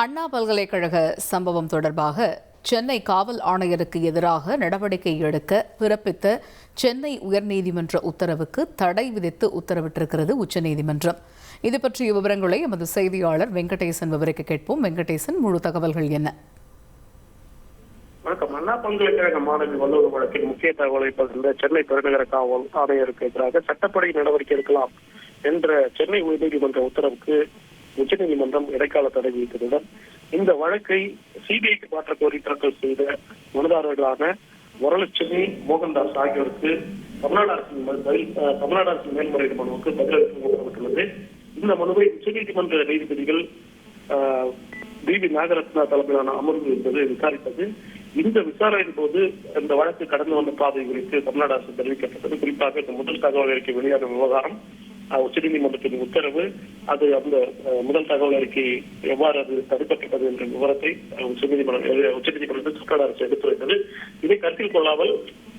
அண்ணா பல்கலைக்கழக சம்பவம் தொடர்பாக சென்னை காவல் ஆணையருக்கு எதிராக நடவடிக்கை எடுக்க பிறப்பித்த சென்னை உயர்நீதிமன்ற உத்தரவுக்கு தடை விதித்து உத்தரவிட்டிருக்கிறது உச்சநீதிமன்றம். இது பற்றிய விவரங்களை எமது செய்தியாளர் வெங்கடேசன் விவரிக்க கேட்போம். வெங்கடேசன் முழு தகவல்கள் என்ன? வணக்கம். அண்ணா பல்கலைக்கழக மாணவி வல்லூர் வழக்கின் முக்கிய தகவலை பகிர்ந்த சென்னை பெருநகர காவல் ஆணையருக்கு எதிராக சட்டப்படி நடவடிக்கை எடுக்கலாம் என்ற சென்னை உயர்நீதிமன்ற உத்தரவுக்கு உச்சநீதிமன்றம் இடைக்கால தடை விதித்ததுடன் இந்த வழக்கை சிபிஐக்கு மாற்ற கோரி தாக்கல் செய்த மனுதாரர்களான வரலட்சுமி மோகன்தாஸ் ஆகியோருக்கு தமிழ்நாடு அரசின் பதில் தமிழ்நாடு அரசின் மேல்முறையீடு மனுவுக்கு பதிலளிக்க உத்தரவிட்டுள்ளது. இந்த மனுவை உச்சநீதிமன்ற நீதிபதிகள் ஆஹ், பிபி நாகரத்னா தலைமையிலான அமர்வு என்பது விசாரித்தது. இந்த விசாரணையின் போது இந்த வழக்கு கடந்து வந்த பாதை குறித்து தமிழ்நாடு அரசு தெரிவிக்கப்பட்டது. குறிப்பாக இந்த முதல் தகவல் அறிக்கை வெளியான விவகாரம் உச்சநீதிமன்றத்தின் உத்தரவு. அது அந்த முதல் தகவல் அறிக்கை எவ்வாறு அது தடுக்கப்பட்டது என்ற விவரத்தை ஆஹ், உச்சநீதிமன்றம் உச்சநீதிமன்றத்தில் தமிழ்நாடு அரசு எடுத்துரைத்தது இதை கருத்தில் கொள்ளாமல்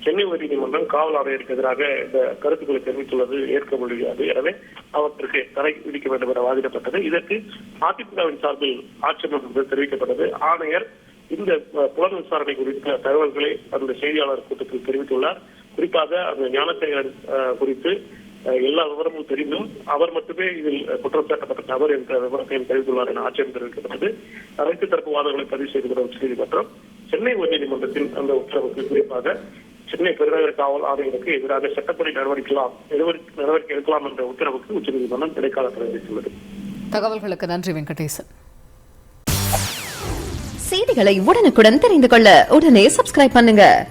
சென்னை உயர்நீதிமன்றம் காவல் ஆணையருக்கு எதிராக இந்த கருத்துக்களை தெரிவித்துள்ளது ஏற்க முடியாது எனவே அவற்றுக்கு தடை விதிக்க வேண்டும் என வாதிடப்பட்டது. இதற்கு அதிமுகவின் சார்பில் ஆட்சேபம் என்று தெரிவிக்கப்பட்டது. ஆணையர் இந்த புலன் விசாரணை குறித்த தகவல்களை அந்த செய்தியாளர் கூட்டத்தில் தெரிவித்துள்ளார். குறிப்பாக அந்த ஞானசேகரன் குறித்து எல்லா விவரமும் தெரிந்தும் அவர் மட்டுமே இதில் குற்றம் சாட்டப்பட்ட நபர் என்ற விவரத்தையும் தெரிவித்துள்ளார் என ஆட்சேபம் தெரிவிக்கப்பட்டது. அனைத்து தரப்பு வாதங்களை பதிவு செய்துள்ள உச்சநீதிமன்றம் சென்னை உயர்நீதிமன்றத்தின் அந்த உத்தரவுக்கு குறிப்பாக சென்னை பெருநகர காவல் ஆணையருக்கு எதிராக சட்டப்படி நடவடிக்கலாம் நடவடிக்கை எடுக்கலாம் என்ற உத்தரவுக்கு உச்சநீதிமன்றம் இடைக்கால தடை விதித்துள்ளது. தகவல்களுக்கு நன்றி வெங்கடேசன். செய்திகளை உடனுக்குடன் தெரிந்து கொள்ள உடனே சப்ஸ்கிரைப் பண்ணுங்க.